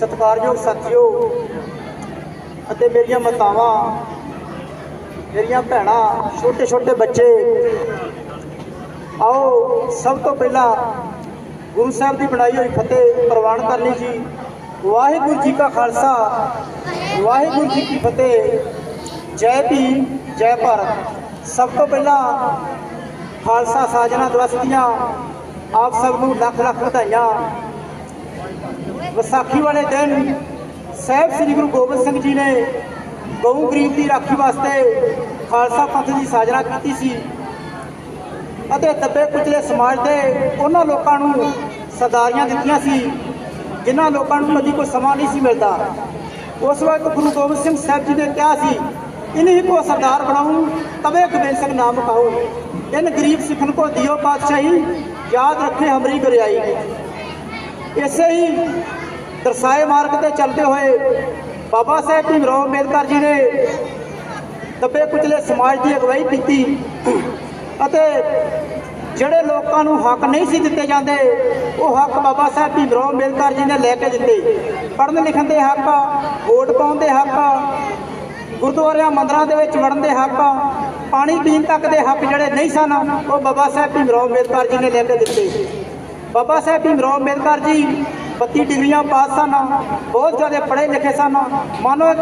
ਸਤਿਕਾਰਯੋਗ ਸਾਥੀਓ ਅਤੇ ਮੇਰੀਆਂ ਮਾਤਾਵਾਂ, ਮੇਰੀਆਂ ਭੈਣਾਂ ਛੋਟੇ ਛੋਟੇ ਬੱਚੇ, ਆਓ ਸਭ ਤੋਂ ਪਹਿਲਾਂ ਗੁਰੂ ਸਾਹਿਬ ਦੀ ਬਣਾਈ ਹੋਈ ਫਤਿਹ ਪ੍ਰਵਾਨ ਕਰ ਲਈ ਜੀ। ਵਾਹਿਗੁਰੂ ਜੀ ਕਾ ਖਾਲਸਾ, ਵਾਹਿਗੁਰੂ ਜੀ ਕੀ ਫਤਿਹ। ਜੈ ਭੀਮ, ਜੈ ਭਾਰਤ। ਸਭ ਤੋਂ ਪਹਿਲਾਂ ਖਾਲਸਾ ਸਾਜਨਾ ਦਿਵਸ ਦੀਆਂ ਆਪ ਸਭ ਨੂੰ ਲੱਖ ਲੱਖ ਵਧਾਈਆਂ। ਵਿਸਾਖੀ ਵਾਲੇ ਦਿਨ ਸਹਿਬ ਸ੍ਰੀ ਗੁਰੂ ਗੋਬਿੰਦ ਸਿੰਘ ਜੀ ਨੇ ਗਊ ਗਰੀਬ ਦੀ ਰਾਖੀ ਵਾਸਤੇ ਖਾਲਸਾ ਪੰਥ ਦੀ ਸਾਜਨਾ ਕੀਤੀ ਸੀ ਅਤੇ ਦੱਬੇ ਕੁਚਲੇ ਸਮਾਜ ਦੇ ਉਹਨਾਂ ਲੋਕਾਂ ਨੂੰ ਸਰਦਾਰੀਆਂ ਦਿੱਤੀਆਂ ਸੀ, ਜਿਨ੍ਹਾਂ ਲੋਕਾਂ ਨੂੰ ਕਦੀ ਕੋਈ ਸਮਾਂ ਨਹੀਂ ਸੀ ਮਿਲਦਾ। ਉਸ ਵਕਤ ਗੁਰੂ ਗੋਬਿੰਦ ਸਿੰਘ ਸਾਹਿਬ ਜੀ ਨੇ ਕਿਹਾ ਸੀ ਇਨਹੀ ਕੋ ਸਰਦਾਰ ਬਣਾਉ, ਤਵੇ ਗੋਬਿੰਦ ਸਿੰਘ ਨਾਮ ਕਹਾਉ ਇਨ ਗਰੀਬ ਸਿੱਖਨ ਕੋ ਦਿਓ ਪਾਤਸ਼ਾਹੀ, ਯਾਦ ਰੱਖੇ ਹਮਰੀ ਗੁਰਿਆਈ। ਇਸੇ ਹੀ ਦਰਸਾਏ ਮਾਰਗ ਤੇ ਚੱਲਦੇ ਹੋਏ ਬਾਬਾ ਸਾਹਿਬ ਭੀਮਰਾਓ ਅੰਬੇਦਕਰ ਜੀ ਨੇ ਦੱਬੇ ਕੁਚਲੇ ਸਮਾਜ ਦੀ ਅਗਵਾਈ ਕੀਤੀ ਅਤੇ ਜਿਹੜੇ ਲੋਕਾਂ ਨੂੰ ਹੱਕ ਨਹੀਂ ਸੀ ਦਿੱਤੇ ਜਾਂਦੇ, ਉਹ ਹੱਕ ਬਾਬਾ ਸਾਹਿਬ ਭੀਮਰਾਓ ਅੰਬੇਦਕਰ ਜੀ ਨੇ ਲੈ ਕੇ ਦਿੱਤੇ। ਪੜ੍ਹਨ ਲਿਖਣ ਦੇ ਹੱਕ, ਵੋਟ ਪਾਉਣ ਦੇ ਹੱਕ, ਗੁਰਦੁਆਰਿਆਂ ਮੰਦਰਾਂ ਦੇ ਵਿੱਚ ਵੜਨ ਦੇ ਹੱਕ, ਪਾਣੀ ਪੀਣ ਤੱਕ ਦੇ ਹੱਕ ਜਿਹੜੇ ਨਹੀਂ ਸਨ, ਉਹ ਬਾਬਾ ਸਾਹਿਬ ਭੀਮਰਾਓ ਅੰਬੇਦਕਰ ਜੀ ਨੇ ਲੈ ਕੇ ਦਿੱਤੇ। ਬਾਬਾ ਸਾਹਿਬ ਭੀਮਰਾਓ ਅੰਬੇਦਕਰ ਜੀ 32 ਡਿਗਰੀਆਂ ਪਾਸ ਸਨ, ਬਹੁਤ ਜ਼ਿਆਦਾ ਪੜ੍ਹੇ ਲਿਖੇ ਸਨ। ਮਾਨੋ ਇੱਕ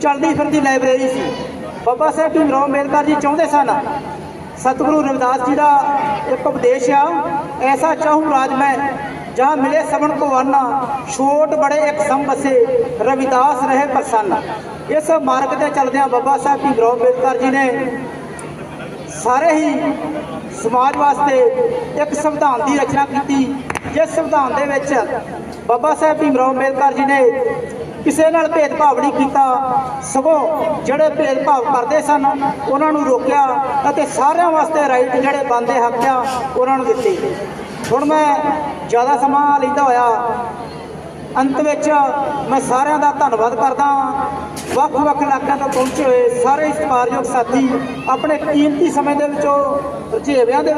ਚਲਦੀ ਫਿਰਦੀ ਲਾਇਬ੍ਰੇਰੀ ਸੀ। ਬਾਬਾ ਸਾਹਿਬ ਭੀਮਰਾਓ ਅੰਬੇਦਕਰ ਜੀ ਚਾਹੁੰਦੇ ਸਨ, ਸਤਿਗੁਰੂ ਰਵਿਦਾਸ ਜੀ ਦਾ ਇੱਕ ਉਪਦੇਸ਼ ਆ, ਐਸਾ ਚਾਹੂੰ ਰਾਜ ਮੈਂ ਜਹਾਂ ਮਿਲੇ ਸਭਨ ਕੋ ਵਰਨਾ, ਛੋਟ ਬੜੇ ਇੱਕ ਸਮ ਬਸੇ ਰਵਿਦਾਸ ਰਹੇ ਪ੍ਰਸੰਨ। ਇਸ ਮਾਰਗ ਤੇ ਚੱਲਦਿਆਂ ਬਾਬਾ ਸਾਹਿਬ ਭੀਮਰਾਓ ਅੰਬੇਦਕਰ ਜੀ ਨੇ ਸਾਰੇ ਹੀ ਸਮਾਜ ਵਾਸਤੇ ਇੱਕ ਸੰਵਿਧਾਨ ਦੀ ਰਚਨਾ ਕੀਤੀ। ਜਿਸ ਸੰਵਿਧਾਨ ਦੇ ਵਿੱਚ ਬਾਬਾ ਸਾਹਿਬ ਭੀਮਰਾਓ ਅੰਬੇਦਕਰ ਜੀ ਨੇ ਕਿਸੇ ਨਾਲ ਭੇਦਭਾਵ ਨਹੀਂ ਕੀਤਾ। ਸਗੋਂ ਜਿਹੜੇ ਭੇਦਭਾਵ ਕਰਦੇ ਸਨ, ਉਹਨਾਂ ਨੂੰ ਰੋਕਿਆ ਅਤੇ ਸਾਰਿਆਂ ਵਾਸਤੇ ਰਾਈਟ ਜਿਹੜੇ ਬੰਦੇ ਹੱਕ ਆ ਉਹਨਾਂ ਨੂੰ ਦਿੱਤੇ। ਹੁਣ ਮੈਂ ਜ਼ਿਆਦਾ ਸਮਾਂ ਲੈਂਦਾ ਹੋਇਆ। ਅੰਤ ਵਿੱਚ ਮੈਂ ਸਾਰਿਆਂ ਦਾ ਧੰਨਵਾਦ ਕਰਦਾ ਵੱਖ-ਵੱਖ ਇਲਾਕਿਆਂ ਤੋਂ ਪਹੁੰਚੇ ਹੋਏ ਸਾਰੇ ਸਤਿਕਾਰਯੋਗ ਸਾਥੀ ਆਪਣੇ ਕੀਮਤੀ ਸਮੇਂ ਦੇ ਵਿੱਚੋਂ ਰੁਝੇਵਿਆਂ ਦੇ